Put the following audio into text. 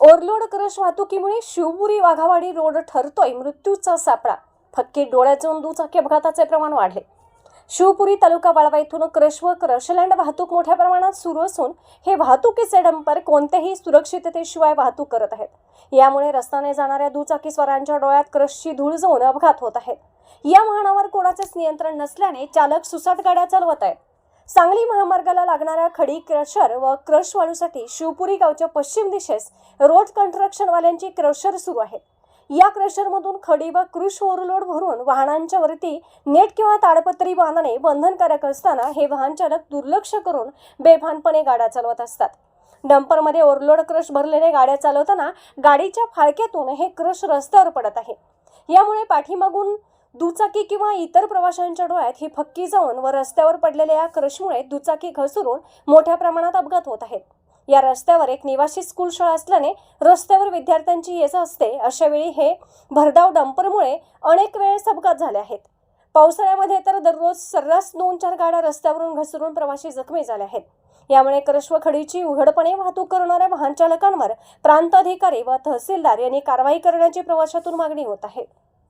Overload crush वाहतुकीमुळे Shivpuri Waghawadi road ठरतोय. मृत्यूचा सापळा. फक्के डोळ्यातून दुचाकी अपघाताचे प्रमाण वाढले. शिवपुरी तालुका वाळवा इथून क्रश व क्रशलँड वाहतूक मोठ्या प्रमाणात सुरू असून हे वाहतुकीचे डंपर कोणत्याही सुरक्षिततेशिवाय वाहतूक करत आहेत. यामुळे रस्त्याने जाणाऱ्या दुचाकी स्वारांच्या डोळ्यात क्रशची धूळ जाऊन अपघात होत आहेत. या वाहनावर कोणाचेच नियंत्रण नसल्याने चालक सुसाट गाड्या चालवत आहेत. सांगली महामार्गाला लागणाऱ्या खडी क्रशर व क्रश वाळूसाठी शिवपुरी गावच्या पश्चिम दिशेस रोड कन्स्ट्रक्शनवाल्यांची क्रशर सुरू आहेत या क्रशरमधून खडी व क्रुश ओव्हरलोड भरून वाहनांच्या वरती नेट किंवा ताडपत्री वाहनाने बंधनकारक असताना हे वाहन चालक दुर्लक्ष करून बेभानपणे गाड्या चालवत असतात. डंपरमध्ये ओव्हरलोड क्रश भरलेले गाड्या चालवताना गाडीच्या फाळक्यातून हे क्रश रस्त्यावर पडत आहे. यामुळे पाठीमागून दुचाकी किंवा इतर प्रवाशांच्या डोळ्यात ही फक्की जाऊन व रस्त्यावर पडलेल्या या क्रशमुळे दुचाकी घसरून मोठ्या प्रमाणात अपघात होत आहेत. या रस्त्यावर एक निवासी स्कूल शाळा असल्याने रस्त्यावर विद्यार्थ्यांची ये असते. अशा वेळी हे भरधाव डंपरमुळे अनेक वेळेस अपघात झाले आहेत. पावसाळ्यामध्ये तर दररोज सर्रास दोन चार गाड्या रस्त्यावरून घसरून प्रवासी जखमी झाले आहेत. यामुळे क्रश व खडीची उघडपणे वाहतूक करणाऱ्या वाहन चालकांवर प्रांताधिकारी व तहसीलदार यांनी कारवाई करण्याची प्रवाशातून मागणी होत आहे.